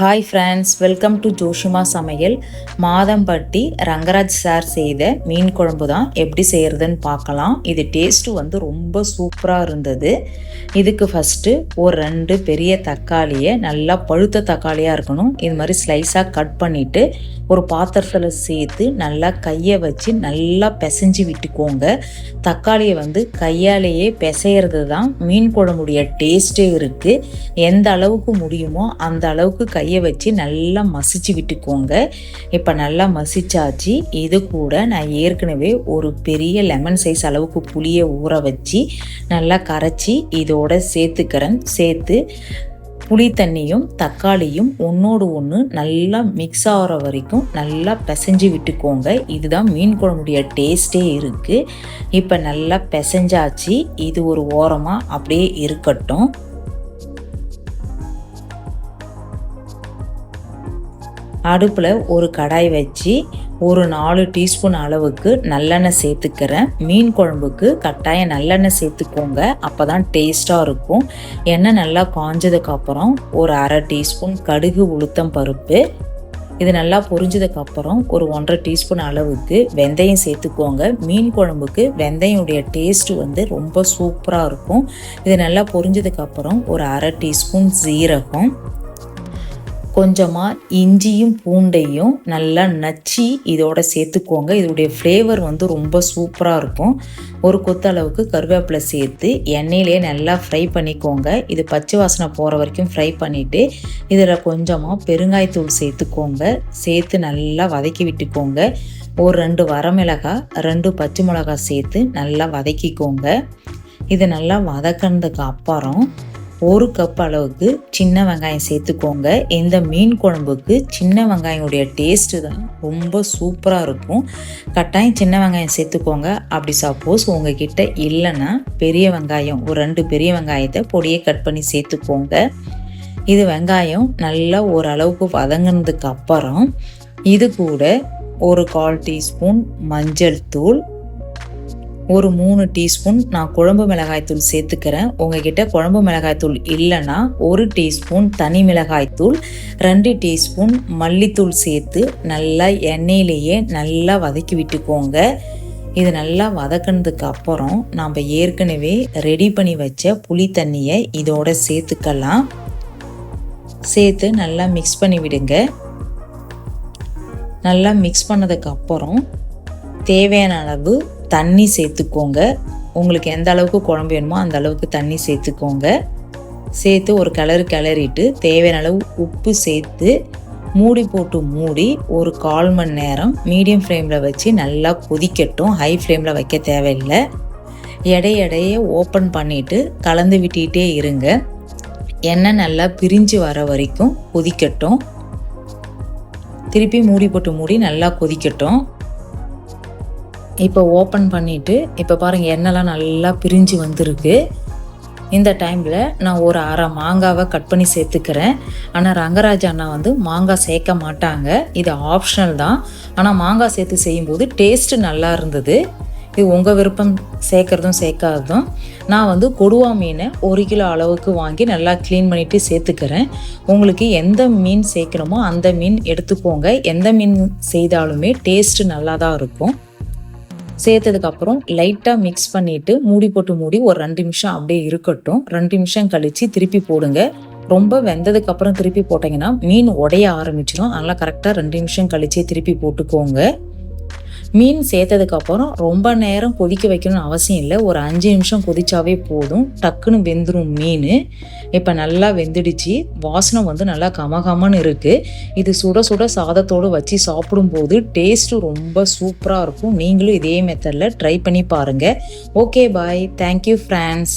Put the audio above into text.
Hi friends welcome to Joshima சமையல் Madhampatti Rangaraj sir செய்த மீன் குழம்பு தான் எப்படி செய்கிறதுன்னு பார்க்கலாம். இது டேஸ்ட்டு வந்து ரொம்ப சூப்பராக இருந்தது. இதுக்கு ஃபஸ்ட்டு ஒரு ரெண்டு பெரிய தக்காளியை நல்லா பழுத்த தக்காளியாக இருக்கணும். இது மாதிரி ஸ்லைஸாக கட் பண்ணிவிட்டு ஒரு பாத்திரத்தில் சேர்த்து நல்லா கையை வச்சு நல்லா பிசைஞ்சு விட்டுக்கோங்க. தக்காளியை வந்து கையாலேயே பிசையிறது தான் மீன் குழம்புடைய டேஸ்ட்டே இருக்குது எந்த அளவுக்கு முடியுமோ அந்த அளவுக்கு கையை வச்சு நல்லா மசிச்சு விட்டுக்கோங்க. இப்போ நல்லா மசிச்சாச்சு. இது கூட நான் ஏற்கனவே ஒரு பெரிய லெமன் சைஸ் அளவுக்கு புளியை ஊற வச்சு நல்லா கரைச்சி இதோட சேர்த்துக்கிறேன். சேர்த்து புளி தண்ணியும் தக்காளியும் ஒன்றோடு ஒன்று நல்லா மிக்ஸ் ஆகிற வரைக்கும் நல்லா பிசைஞ்சு விட்டுக்கோங்க. இதுதான் மீன் குழம்புடைய டேஸ்ட்டே இருக்குது இப்போ நல்லா பிசைஞ்சாச்சு. இது ஒரு ஓரமாக அப்படியே இருக்கட்டும். அடுப்பில் ஒரு கடாய் வச்சு ஒரு நாலு டீஸ்பூன் அளவுக்கு நல்லெண்ணெய் சேர்த்துக்கிறேன். மீன் குழம்புக்கு கட்டாயம் நல்லெண்ணெய் சேர்த்துக்கோங்க. அப்போ தான் டேஸ்ட்டாக இருக்கும். எண்ணெய் நல்லா காஞ்சதுக்கப்புறம் ஒரு அரை டீஸ்பூன் கடுகு உளுத்தம் பருப்பு. இது நல்லா பொரிஞ்சதுக்கப்புறம் ஒரு ஒன்றரை டீஸ்பூன் அளவுக்கு வெந்தயம் சேர்த்துக்கோங்க. மீன் குழம்புக்கு வெந்தயமுடைய டேஸ்ட்டு வந்து ரொம்ப சூப்பராக இருக்கும். இது நல்லா பொரிஞ்சதுக்கப்புறம் ஒரு அரை டீஸ்பூன் ஜீரகம் கொஞ்சமாக இஞ்சியும் பூண்டையும் நல்லா நச்சு இதோட சேர்த்துக்கோங்க. இதோடைய ஃப்ளேவர் வந்து ரொம்ப சூப்பராக இருக்கும். ஒரு கொத்து அளவுக்கு கருவேப்பிலை சேர்த்து எண்ணெயிலே நல்லா ஃப்ரை பண்ணிக்கோங்க. இது பச்சை வாசனை போகிற வரைக்கும் ஃப்ரை பண்ணிவிட்டு இதில் கொஞ்சமாக பெருங்காயத்தூள் சேர்த்துக்கோங்க. சேர்த்து நல்லா வதக்கி விட்டுக்கோங்க. ஒரு ரெண்டு வரமிளகாய் ரெண்டு பச்சை மிளகாய் சேர்த்து நல்லா வதக்கிக்கோங்க. இது நல்லா வதக்கினதுக்கு அப்புறம் ஒரு கப் அளவுக்கு சின்ன வெங்காயம் சேர்த்துக்கோங்க. இந்த மீன் குழம்புக்கு சின்ன வெங்காயனுடைய டேஸ்ட்டு தான் ரொம்ப சூப்பராக இருக்கும். கட்டாயம் சின்ன வெங்காயம் சேர்த்துக்கோங்க. அப்படி சப்போஸ் உங்ககிட்ட இல்லைன்னா பெரிய வெங்காயம் ஒரு ரெண்டு பெரிய வெங்காயத்தை பொடியை கட் பண்ணி சேர்த்துக்கோங்க. இது வெங்காயம் நல்லா ஓரளவுக்கு வதங்கினதுக்கு அப்புறம் இது கூட ஒரு கால் டீஸ்பூன் மஞ்சள் தூள் ஒரு மூணு டீஸ்பூன் நான் குழம்பு மிளகாய்த்தூள் சேர்த்துக்கிறேன். உங்ககிட்ட குழம்பு மிளகாய்த்தூள் இல்லைன்னா ஒரு டீஸ்பூன் தனி மிளகாய்த்தூள் ரெண்டு டீஸ்பூன் மல்லித்தூள் சேர்த்து நல்லா எண்ணெயிலேயே நல்லா வதக்கி விட்டுக்கோங்க. இது நல்லா வதக்கினதுக்கு அப்புறம் நாம் ஏற்கனவே ரெடி பண்ணி வச்ச புளி தண்ணியை இதோட சேர்த்துக்கலாம். சேர்த்து நல்லா மிக்ஸ் பண்ணி விடுங்க. நல்லா மிக்ஸ் பண்ணதுக்கு அப்புறம் தேவையான அளவு தண்ணி சேர்த்துக்கோங்க. உங்களுக்கு எந்த அளவுக்கு குழம்பு வேணுமோ அந்த அளவுக்கு தண்ணி சேர்த்துக்கோங்க. சேர்த்து ஒரு கிளறு கிளறிட்டு தேவையான அளவு உப்பு சேர்த்து மூடி போட்டு மூடி ஒரு கால் மணி நேரம் மீடியம் ஃப்ளேமில் வச்சு நல்லா கொதிக்கட்டும். ஹை ஃப்ளேமில் வைக்க தேவையில்லை. எடையடைய ஓப்பன் பண்ணிவிட்டு கலந்து விட்டுக்கிட்டே இருங்க. எண்ணெய் நல்லா பிரிஞ்சு வர வரைக்கும் கொதிக்கட்டும். திருப்பி மூடி போட்டு மூடி நல்லா கொதிக்கட்டும். இப்போ ஓப்பன் பண்ணிவிட்டு இப்போ பாருங்கள் எண்ணெய்லாம் நல்லா பிரிஞ்சு வந்திருக்கு. இந்த டைமில் நான் ஒரு அரை மாங்காவை கட் பண்ணி சேர்த்துக்கிறேன். ஆனால் ரங்கராஜ் அண்ணா வந்து மாங்காய் சேர்க்க மாட்டாங்க. இது ஆப்ஷனல் தான். ஆனால் மாங்காய் சேர்த்து செய்யும்போது டேஸ்ட்டு நல்லா இருந்தது. இது உங்கள் விருப்பம் சேர்க்குறதும் சேர்க்காததும். நான் வந்து கொடுவா மீனை ஒரு கிலோ அளவுக்கு வாங்கி நல்லா க்ளீன் பண்ணிவிட்டு சேர்த்துக்கிறேன். உங்களுக்கு எந்த மீன் சேர்க்கணுமோ அந்த மீன் எடுத்துக்கோங்க. எந்த மீன் செய்தாலுமே டேஸ்ட்டு நல்லா தான் இருக்கும். சேர்த்ததுக்கப்புறம் லைட்டாக மிக்ஸ் பண்ணிவிட்டு மூடி போட்டு மூடி ஒரு ரெண்டு நிமிஷம் அப்படியே இருக்கட்டும். ரெண்டு நிமிஷம் கழித்து திருப்பி போடுங்க. ரொம்ப வெந்ததுக்கப்புறம் திருப்பி போட்டிங்கன்னா மீன் உடைய ஆரம்பிச்சிடும் அதனால் கரெக்டாக ரெண்டு நிமிஷம் கழிச்சே திருப்பி போட்டுக்கோங்க. மீன் சேர்த்ததுக்கப்புறம் ரொம்ப நேரம் கொதிக்க வைக்கணும்னு அவசியம் இல்லை. ஒரு அஞ்சு நிமிஷம் கொதிச்சாவே போதும். டக்குன்னு வெந்துடும் மீன். இப்போ நல்லா வெந்துடுச்சு. வாசனை வந்து நல்லா கமகமன்னு இருக்குது இது சுட சுட சாதத்தோடு வச்சு சாப்பிடும்போது டேஸ்ட்டு ரொம்ப சூப்பராக இருக்கும். நீங்களும் இதே மெத்தடில் ட்ரை பண்ணி பாருங்கள் ஓகே பாய் தேங்க்யூ ஃப்ரெண்ட்ஸ்